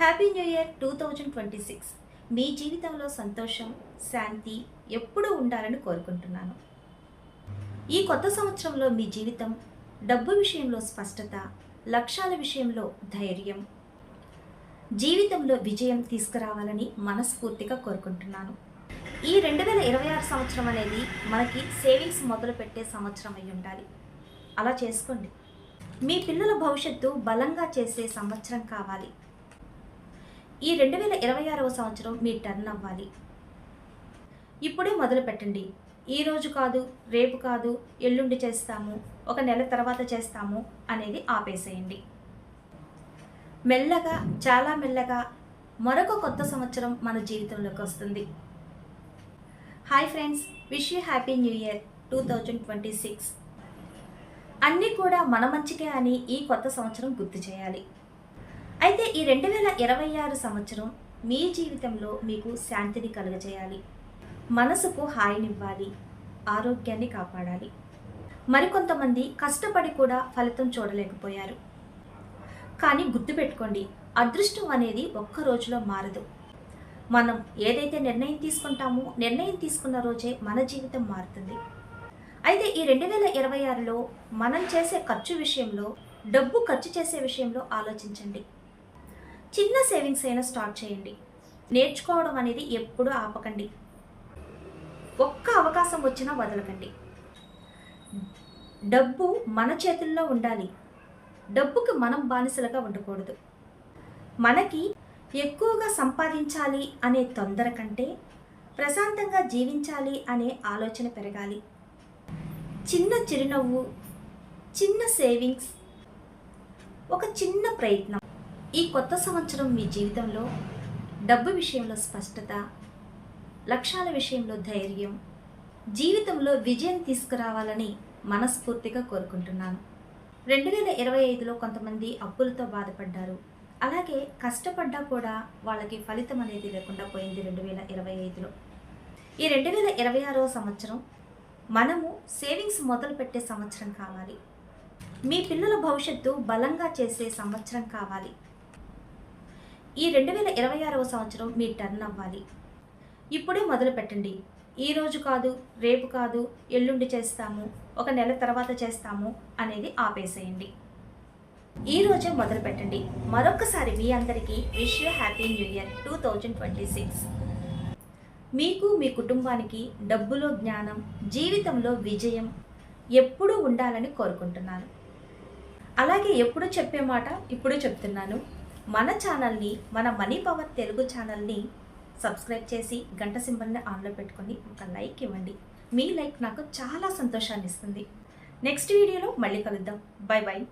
Happy new year two thousand twenty six మీ జీవితంలో సంతోషం శాంతి ఎప్పుడూ ఉండాలని కోరుకుంటున్నాను. ఈ కొత్త సంవత్సరంలో మీ జీవితం డబ్బు విషయంలో స్పష్టత లక్ష్యాల విషయంలో ధైర్యం జీవితంలో విజయం తీసుకురావాలని మనస్ఫూర్తిగా కోరుకుంటున్నాను. ఈ రెండు వేల ఇరవై ఆరు సంవత్సరం అనేది మనకి సేవింగ్స్ మొదలు పెట్టే సంవత్సరం అయి ఉండాలి. అలా చేసుకోండి. మీ పిల్లల భవిష్యత్తు బలంగా చేసే సంవత్సరం కావాలి. ఈ రెండు వేల ఇరవై ఆరవ సంవత్సరం మీ టర్న్ అవ్వాలి. ఇప్పుడే మొదలు పెట్టండి ఈ రోజు కాదు రేపు కాదు ఎల్లుండి చేస్తాము ఒక నెల తర్వాత చేస్తాము అనేది ఆపేసేయండి. మెల్లగా చాలా మెల్లగా మరొక కొత్త సంవత్సరం మన జీవితంలోకి వస్తుంది. Hi friends wish you happy new year two thousand twenty six అన్నీ కూడా మన మంచికే అని ఈ కొత్త సంవత్సరం గుర్తు చేయాలి. అయితే ఈ రెండు వేల ఇరవై ఆరు సంవత్సరం మీ జీవితంలో మీకు శాంతిని కలుగజేయాలి. మనసుకు హాయినివ్వాలి. ఆరోగ్యాన్ని కాపాడాలి. మరికొంతమంది కష్టపడి కూడా ఫలితం చూడలేకపోయారు. కానీ గుర్తుపెట్టుకోండి అదృష్టం అనేది ఒక్క రోజులో మారదు. మనం ఏదైతే నిర్ణయం తీసుకుంటామో నిర్ణయం తీసుకున్న రోజే మన జీవితం మారుతుంది. అయితే ఈ రెండు వేల ఇరవై ఆరులో మనం చేసే ఖర్చు విషయంలో డబ్బు ఖర్చు చేసే విషయంలో ఆలోచించండి. చిన్న సేవింగ్స్ అయినా స్టార్ట్ చేయండి. నేర్చుకోవడం అనేది ఎప్పుడూ ఆపకండి. ఒక్క అవకాశం వచ్చినా వదలకండి. డబ్బు మన చేతుల్లో ఉండాలి. డబ్బుకి మనం బానిసలుగా ఉండకూడదు. మనకి ఎక్కువగా సంపాదించాలి అనే తొందర కంటే ప్రశాంతంగా జీవించాలి అనే ఆలోచన పెరగాలి. చిన్న చిరునవ్వు చిన్న సేవింగ్స్ ఒక చిన్న ప్రయత్నం. ఈ కొత్త సంవత్సరం మీ జీవితంలో డబ్బు విషయంలో స్పష్టత లక్ష్యాల విషయంలో ధైర్యం జీవితంలో విజయం తీసుకురావాలని మనస్ఫూర్తిగా కోరుకుంటున్నాను. రెండు వేల ఇరవై ఐదులో కొంతమంది అప్పులతో బాధపడ్డారు. అలాగే కష్టపడ్డా కూడా వాళ్ళకి ఫలితం అనేది లేకుండా పోయింది రెండు వేల ఇరవై ఐదులో. ఈ రెండు వేల ఇరవై ఆరో సంవత్సరం మనము సేవింగ్స్ మొదలు పెట్టే సంవత్సరం కావాలి. మీ పిల్లల భవిష్యత్తు బలంగా చేసే సంవత్సరం కావాలి. ఈ రెండు వేల ఇరవై ఆరవ సంవత్సరం మీ టర్న్ అవ్వాలి. ఇప్పుడే మొదలు పెట్టండి ఈ రోజు కాదు రేపు కాదు ఎల్లుండి చేస్తాము ఒక నెల తర్వాత చేస్తాము అనేది ఆపేసేయండి. ఈ రోజే మొదలు పెట్టండి మరొకసారి మీ అందరికీ wish you happy new year two thousand twenty six. మీకు మీ కుటుంబానికి డబ్బులో జ్ఞానం జీవితంలో విజయం ఎప్పుడూ ఉండాలని కోరుకుంటున్నాను. అలాగే ఎప్పుడు చెప్పే మాట ఇప్పుడు చెప్తున్నాను. మన ఛానల్ని మన మనీ పవర్ తెలుగు ఛానల్ని సబ్స్క్రైబ్ చేసి గంట సింబల్ని ఆన్లో పెట్టుకొని ఒక లైక్ ఇవ్వండి. మీ లైక్ నాకు చాలా సంతోషాన్ని ఇస్తుంది నెక్స్ట్ వీడియోలో మళ్ళీ కలుద్దాం. Bye bye